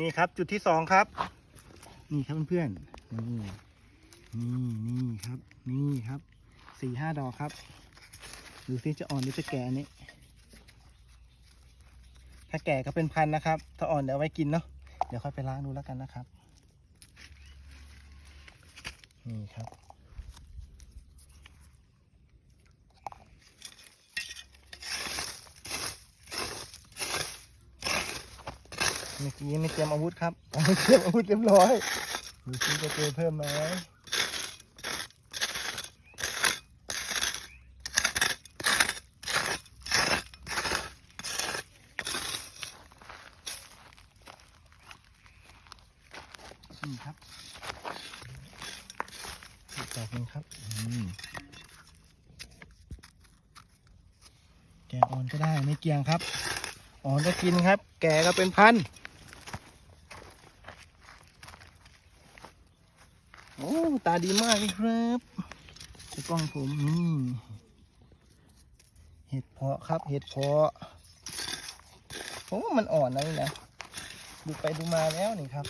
นี่ครับ จุดที่สองครับ นี่ครับเพื่อนๆนี่นี่นี่ครับ นี่ครับสี่ห้าดอกครับดูซิจะอ่อนหรือจะแก่อันนี้ถ้าแก่ก็เป็นพันนะครับ ถ้าอ่อนเดี๋ยวเอาไว้กินเนาะเดี๋ยวค่อยไปล้างดูแล้วกันนะครับ นี่ครับ เมื่อกี้ไม่เตรียมอาวุธครับอ๋อไม่เตรียมอาวุธเรียบร้อยดูซิจะเจอเพิ่มไหมนี่ครับอีกดอกหนึงครับแกอ่อนก็ได้ไม่เกี่ยงครับ อ่อนก็กินครับ แกก็เป็นพัน อ้ตาดีมากเลยครับจะกล้องผมนี่เห็ดเพาะครับ เห็ดเพาะโอ้มันอ่อนนะนี่นะดูไปดูมาแล้วนี่ครับ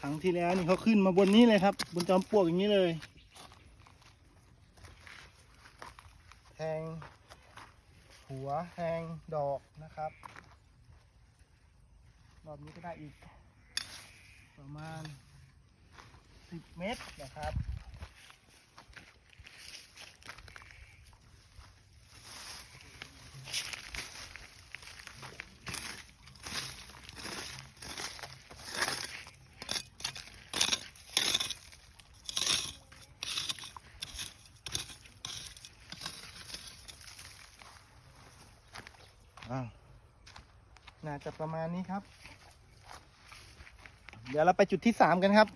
ครั้งที่แล้วนี่เขาขึ้นมาบนนี้เลยครับ บนจอมปลวกอย่างนี้เลย แทง หัวแทงดอกนะครับรอบนี้ก็ได้อีก ประมาณ 10 เมตรนะครับ น่าจะประมาณนี้ครับ เดี๋ยวเราไปจุดที่สามกันครับ